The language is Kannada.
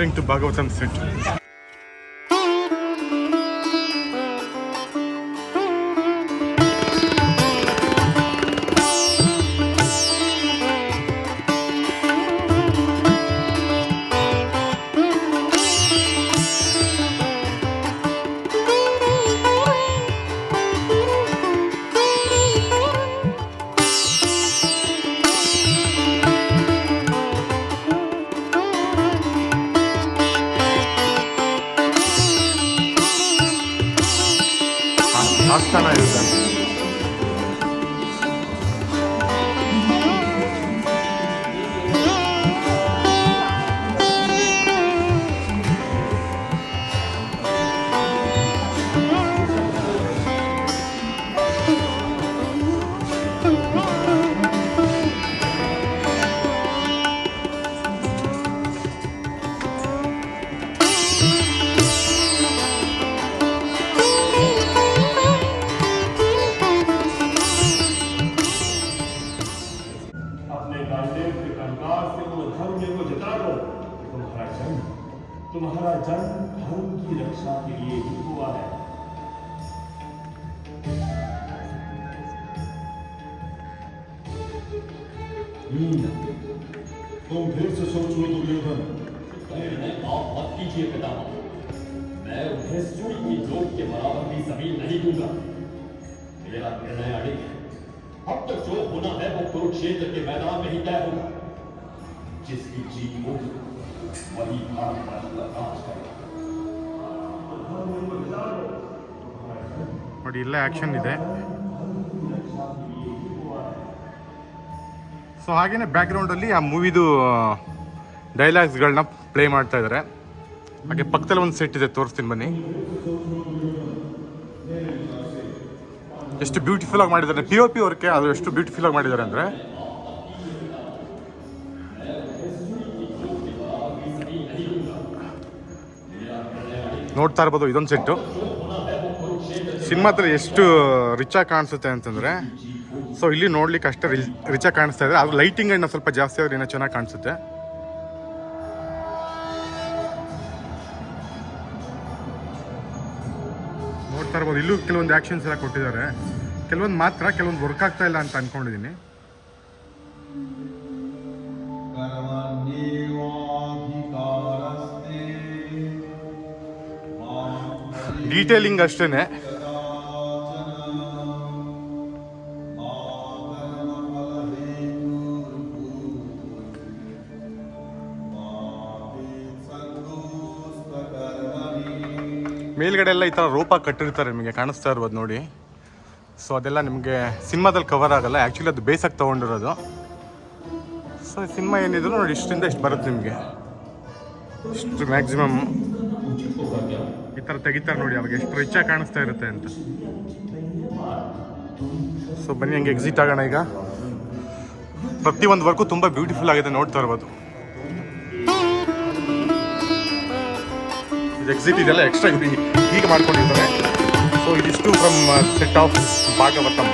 referring to Bhagavatam shit. 明日の夜から के से वो धर्म को जता दो कि तुम्हारा जन्म तुम्हारा जन्म धर्म की रक्षा के लिए ही हुआ है। तुम फिर से सोचो दुर्योधन। आप मत कीजिए पितामह। मैं उन्हें सुई की नोक के बराबर भी ज़मीन नहीं दूँगा। मेरा निर्णय अड़िग है। अब तक जो होना है वो कुरुक्षेत्र के मैदान में ही तय होगा। जिसकी जीत होगी वही भारत का राज करेगा ನೋಡಿ ಇಲ್ಲೇ ಆ್ಯಕ್ಷನ್ ಇದೆ ಸೊ ಹಾಗೇನೆ ಬ್ಯಾಕ್ಗ್ರೌಂಡಲ್ಲಿ ಆ ಮೂವಿದು ಡೈಲಾಗ್ಸ್ಗಳನ್ನ ಪ್ಲೇ ಮಾಡ್ತಾ ಇದ್ದಾರೆ ಹಾಗೆ ಪಕ್ಕದಲ್ಲಿ ಒಂದು ಸೆಟ್ ಇದೆ ತೋರಿಸ್ತೀನಿ ಬನ್ನಿ ಎಷ್ಟು ಬ್ಯೂಟಿಫುಲ್ ಆಗಿ ಮಾಡಿದ್ದಾರೆ ಪಿ ಒ ಪಿ ವರ್ಕೆ ಅದು ಎಷ್ಟು ಬ್ಯೂಟಿಫುಲ್ ಆಗಿ ಮಾಡಿದ್ದಾರೆ ಅಂದರೆ ನೋಡ್ತಾ ಇರ್ಬೋದು, ಇದೊಂದು ಸೆಟ್ಟು ಸಿನಿಮಾದಲ್ಲಿ ಎಷ್ಟು ರಿಚಾಗಿ ಕಾಣಿಸುತ್ತೆ ಅಂತಂದರೆ, ಸೊ ಇಲ್ಲಿ ನೋಡ್ಲಿಕ್ಕೆ ಅಷ್ಟೇ ರಿಚ್ ಆಗಿ ಕಾಣಿಸ್ತಾ ಇದೆ. ಅದು ಲೈಟಿಂಗ್ ಅನ್ನ ಸ್ವಲ್ಪ ಜಾಸ್ತಿ ಆದರೆ ಇನ್ನೂ ಚೆನ್ನಾಗಿ ಕಾಣಿಸುತ್ತೆ. ನೋಡ್ತಾ ಇರ್ಬೋದು, ಇಲ್ಲೂ ಕೆಲವೊಂದು ಆ್ಯಕ್ಷನ್ಸ್ ಎಲ್ಲ ಕೊಟ್ಟಿದ್ದಾರೆ. ಕೆಲವೊಂದು ಮಾತ್ರ, ಕೆಲವೊಂದು ವರ್ಕ್ ಆಗ್ತಾ ಇಲ್ಲ ಅಂತ ಅನ್ಕೊಂಡಿದ್ದೀನಿ ಡೀಟೇಲಿಂಗ್ ಅಷ್ಟೇನೆ. ಮೇಲ್ಗಡೆ ಎಲ್ಲ ಈ ಥರ ರೋಪ ಕಟ್ಟಿರ್ತಾರೆ ನಿಮಗೆ, ಕಾಣಿಸ್ತಾ ಇರ್ಬೋದು ನೋಡಿ. ಸೊ ಅದೆಲ್ಲ ನಿಮಗೆ ಸಿನಿಮಾದಲ್ಲಿ ಕವರ್ ಆಗಲ್ಲ. ಆ್ಯಕ್ಚುಲಿ ಅದು ಬೇಸಾಗಿ ತೊಗೊಂಡಿರೋದು. ಸೊ ಸಿನಿಮಾ ಏನಿದ್ರು ನೋಡಿ ಇಷ್ಟರಿಂದ ಇಷ್ಟು ಬರುತ್ತೆ ನಿಮಗೆ. ಇಷ್ಟು ಮ್ಯಾಕ್ಸಿಮಮ್ ಈ ಥರ ತೆಗಿತಾರೆ ನೋಡಿ, ಅವಾಗ ಎಷ್ಟು ರಿಚಾಗಿ ಕಾಣಿಸ್ತಾ ಇರುತ್ತೆ ಅಂತ. ಸೊ ಬನ್ನಿ, ಹಂಗೆ ಎಕ್ಸಿಟ್ ಆಗೋಣ ಈಗ. ಪ್ರತಿಯೊಂದು ವರ್ಕು ತುಂಬ ಬ್ಯೂಟಿಫುಲ್ ಆಗಿದೆ ನೋಡ್ತಾ ಇರ್ಬೋದು. ಇದು ಎಕ್ಸಿಟ್ ಇದೆಲ್ಲ ಎಕ್ಸ್ಟ್ರಾ ಹೀಗೆ ಮಾಡ್ಕೊಂಡಿದ್ದಾರೆ ಸೊ ಇದಿಷ್ಟು ಫ್ರಮ್ ಸೆಟ್ ಆಫ್ ಭಾಗವತಂ.